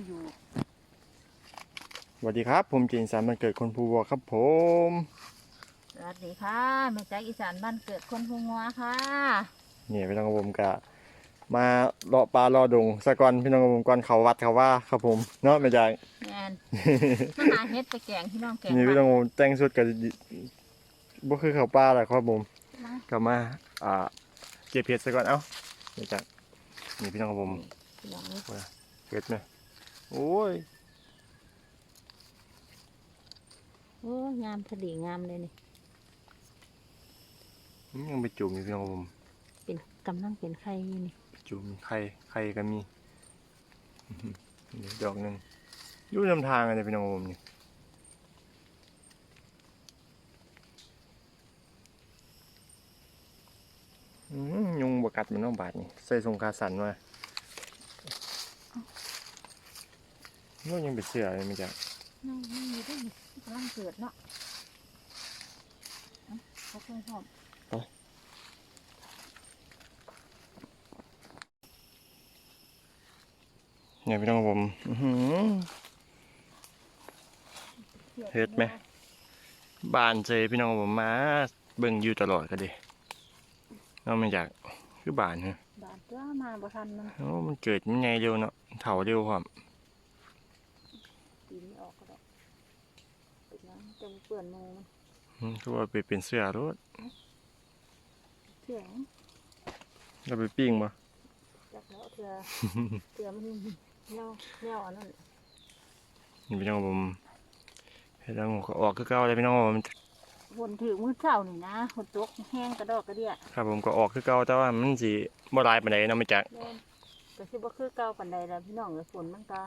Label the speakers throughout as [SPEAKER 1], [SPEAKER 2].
[SPEAKER 1] มาอยู่
[SPEAKER 2] สวัสดีครับ ผมจีนสามวันเกิดคนภูวัวครับผม
[SPEAKER 1] สวัสดีค่ะแม่จากอีสานบ้านเกิดคนพงัวค่ะ
[SPEAKER 2] นี่พี่น้องกับผมกะมาเลาะปลาเลาะดงสะก่อนพี่น้องกับผมก่อนเขาวัดเขาว่าครับผมเนาะไม่ใช่
[SPEAKER 1] แมนมาหาเฮ็ดไปแกงพี่น้องแกง
[SPEAKER 2] นี่พี่น้องกับผมแต่งสุดกับบ่คือเขาปลาแหละครับผม
[SPEAKER 1] มา
[SPEAKER 2] ก็มาอ่าเก็บเห็ดซะก่อนเอ้าไม่ใช่นี่พี่น้องกับผม
[SPEAKER 1] พี่น้องนี่
[SPEAKER 2] เห็ดไหม โอ้ย
[SPEAKER 1] โอ้งามพอดีงามเลยนี่
[SPEAKER 2] ยังไปจุ่มอยู่พี่น้องกับผม
[SPEAKER 1] เป็นกำลังเป็นไข่อยู่นี่
[SPEAKER 2] จุ่มไข่ไข่ก็มีอื้อหือนี่ดอกหนึ่งอยู่นำทางอะไรพี่น้องกับผมนี่อืมยุงบกัดมันเน้องบาดนี่ใส่ทรงคาสันมา โน่นยังเป็นเสือเลยมั้ยจ๊ะ
[SPEAKER 1] นี่นี่อยู่ด้วยนี่กำลังเกิดเนาะเอาเขาเคยชอบ
[SPEAKER 2] เนี่ยพี่น้องครับผมอื้อหือเฮ็ดไหมบ้านเจพี่น้องครับผมมาเบิ่งอยู่ตลอดก็ดิเราไม่อยากคือบ้านฮะ
[SPEAKER 1] บาดตัวมาบ่ทันมัน
[SPEAKER 2] โอ้มันเกิดมันไงเร็วเนาะเถาเร็วความ
[SPEAKER 1] ปีนไม่ออกก็ได้เป็นน้ำจังเปื่อนโมมัน
[SPEAKER 2] อืมคือว่าไปเป็นเสือรถ
[SPEAKER 1] เถื่อง
[SPEAKER 2] เราไปปิ้งบ่
[SPEAKER 1] จักแล้วเถื่อเถื่อมันเน่าเน่าอันนั้น
[SPEAKER 2] นี่พี่น้องครับผมเฮ็ดแล้วผมก็ออกคือเก่าเลยพี่น้องครับผม
[SPEAKER 1] ฝนถือมือเช้านี่นะฝนตกแห้งกระดอกกระเดี่ย
[SPEAKER 2] ครับผมก็ออกคือเก่าแต่ว่ามันสิบ่หลายปานใดเนาะไม่จัก
[SPEAKER 1] แม่นก็สิบ่คือเก่าปานใดแล้วพี่น้องเอ้ยฝนมันก็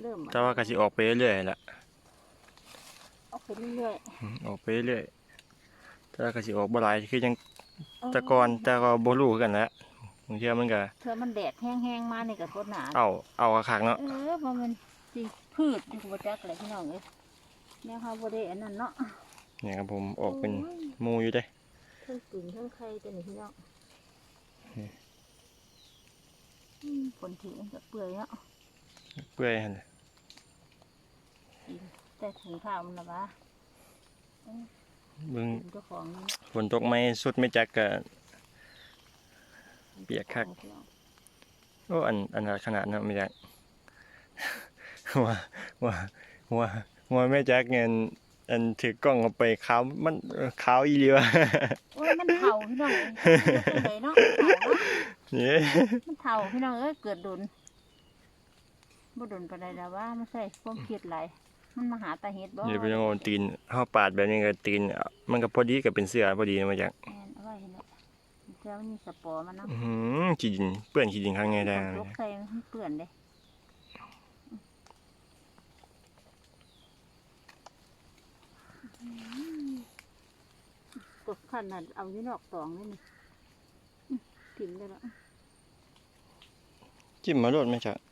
[SPEAKER 1] เริ่ม
[SPEAKER 2] แต่ว่าก็สิออกไปเรื่อยๆแหละ
[SPEAKER 1] เอาไปเรื่อย
[SPEAKER 2] อืมออกไปเรื่อยแต่ว่าก็สิออกบ่หลายคือจัง
[SPEAKER 1] ๆ
[SPEAKER 2] แต่ก่อนแต่ก็บ่รู้คือกันแหล้วบางเทีมันก็
[SPEAKER 1] เธอมันแดดแห้งๆมานี่ก็โคตรหนา
[SPEAKER 2] เอาเอาคักๆเนาะ
[SPEAKER 1] เออว่ามันสิพืชอยู่บ่จักเลยพี่น้องเอ้ยแนวเฮาบ่ได้อันนั้นเนาะ
[SPEAKER 2] เนี่ยครับผมออกเป็น
[SPEAKER 1] โย
[SPEAKER 2] หมูอยู่เด้
[SPEAKER 1] เทั้งกึ่งเทั้งไข่ตัวนี้พี่น้อง
[SPEAKER 2] อืม
[SPEAKER 1] อืมฝนถือมันก็เปื่อยเนาะ
[SPEAKER 2] เปื่อยหั่นแหละ
[SPEAKER 1] แต่ถุงเท้ามันละวะ
[SPEAKER 2] เบิ่ง
[SPEAKER 1] ถุงเจ้าของนี่
[SPEAKER 2] ฝนตกไหมสุดไม่จักก็เปียกคัก
[SPEAKER 1] พี่น้อง
[SPEAKER 2] โอ้อันอันนั้นขนาดนั้นไม่จักว่าว่าว่าว่าแม่จักเงินอันถือกล้องเอาไปขาวมันเอ่อขาวอีหลีวะ
[SPEAKER 1] โอ้ยมันเฒ่าพี่น้องเอ้ยเป็นไงเนาะเฒ่าเนาะ
[SPEAKER 2] นี่
[SPEAKER 1] มันเฒ่าพี่น้องเอ้ยเกิดดุน บ่ดุนปานใดแล้วว่ามันใส่ความคิดหลายมันมาหาตาเฮ็ดบ่
[SPEAKER 2] นี่เป็นยังไงตีนเฮาปาดแบบนี้ก็ตีน มันก็พอดีกับเป็นเสื้อพอดีนะมาจัก
[SPEAKER 1] แม่นเอาไว้เห็นแล้วเจ้านี่สปอร์มันเนาะ
[SPEAKER 2] อื้อหือขี้ดินเปื้อนขี้ดินข้างในได้
[SPEAKER 1] ฝนตกใส่มันเปื้อนเด้ตกขันน่ะเอาอยู่นอกตองเลยนี่อื้อถิ่มได้แล้ว
[SPEAKER 2] จิ้มมาโลดไหมจ๊ะ
[SPEAKER 1] หืม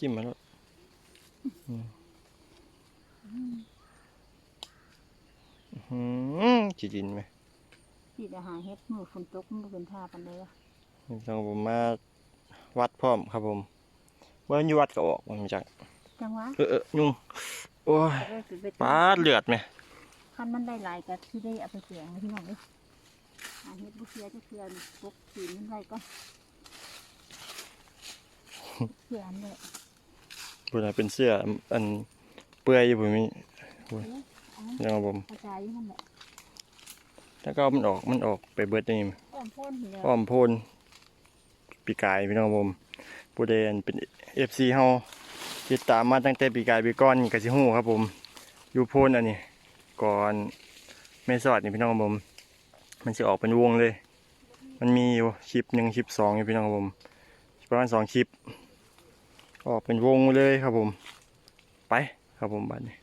[SPEAKER 2] จิ้มมาโลดอืมอื้อหือขี้ดินไหม
[SPEAKER 1] ที่จะหาเฮ็ดมือฝนตกมันบ่เป็นท่าปานใดวะ
[SPEAKER 2] นี่ต้องผมมาวัดพร้อมครับผมว่าอยู่วัดก็ออกมาจาก
[SPEAKER 1] จังหวะ
[SPEAKER 2] เออเออยุ่งโอ้ย
[SPEAKER 1] จะได้สิไป
[SPEAKER 2] ปาดเลือดไหม
[SPEAKER 1] คันมันได้หลายก็สิได้เอาไปเสียงนะพี่น้องเอ้ยหาเฮ็ดบ่เสียจะเสียปกขีมันไว้ก่อนเสียอันเด้อ
[SPEAKER 2] บุญเป็นเสื้ออันเปื่อยอยู่ผมมี
[SPEAKER 1] เอา
[SPEAKER 2] ยังครับผม
[SPEAKER 1] กระจายอยู่นั่นแหละ
[SPEAKER 2] แล้วก็มันออกมันออกไปเบิดนี่
[SPEAKER 1] อ้อมพ่นเดียว
[SPEAKER 2] อ้อมโพนปีกายพี่น้องครับผมผู้ใดอันเป็น FC เฮาติดตามมาตั้งแต่ปีกายปีก้อนนี่ก็สิฮู้ครับผมอยู่โพนอันนี้ ก่อนแม่สอดนี่พี่น้องครับผม มันสิออกเป็นวงเลย มันมีอยู่คลิปหนึ่งคลิปสองอยู่พี่น้องครับผมประมาณสองคลิป ออกเป็นวงเลยครับผม ไปครับผมบัดนี้